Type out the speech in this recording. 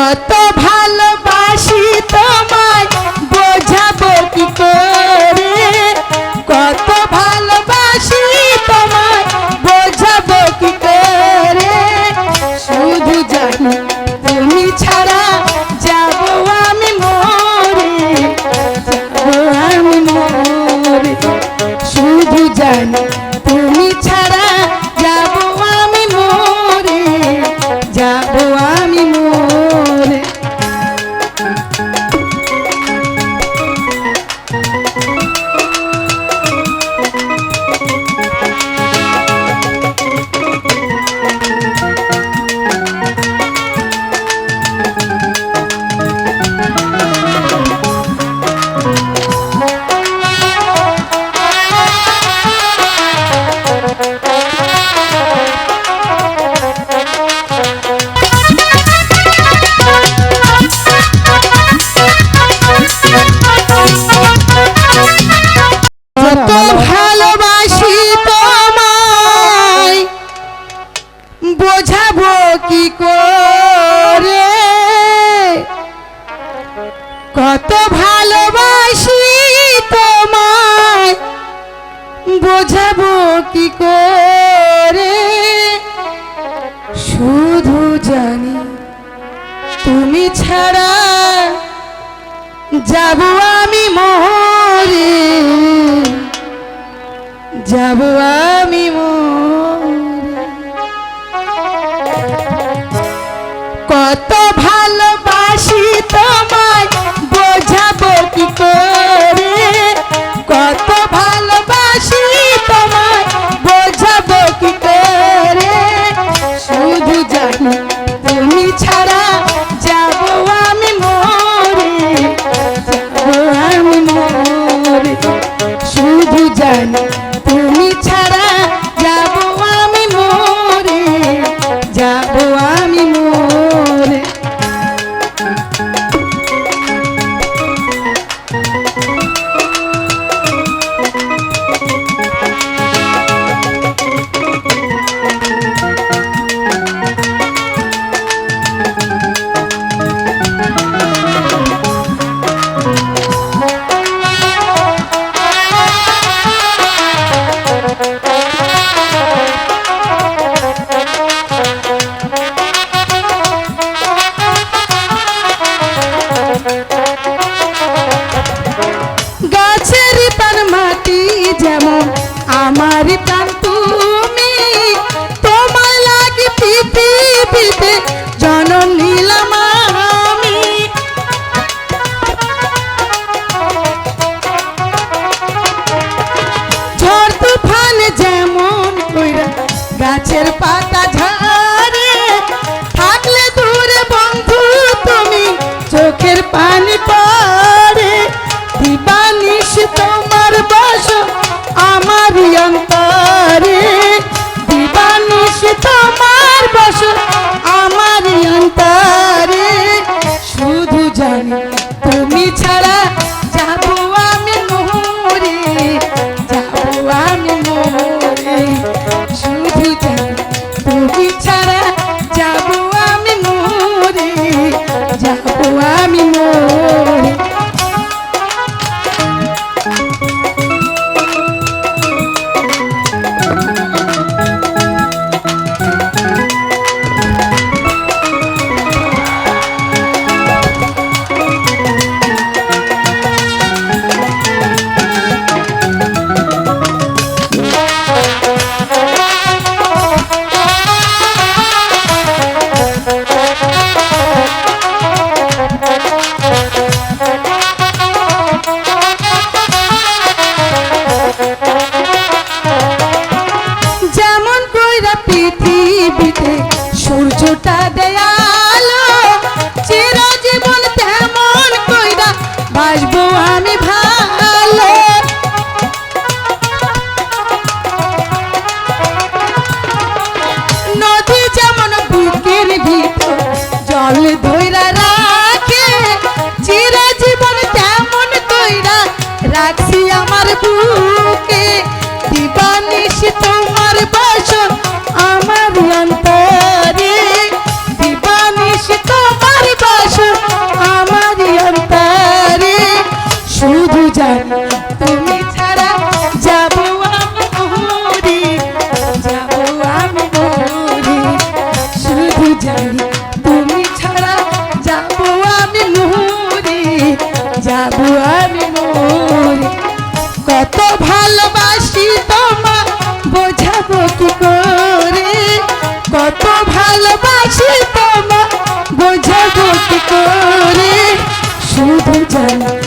কত ভালো কত ভালোবাসি তোমায়। বোঝাবো কি করে? কত ভালোবাসি তোমায়। বোঝাবো কি করে? শুধু জানি তুমি ছাড়া যাব আমি মরে। যাব আমি কত ভালোবাসি তোমায় বোঝাবো কি করে? they করে শুধু জানা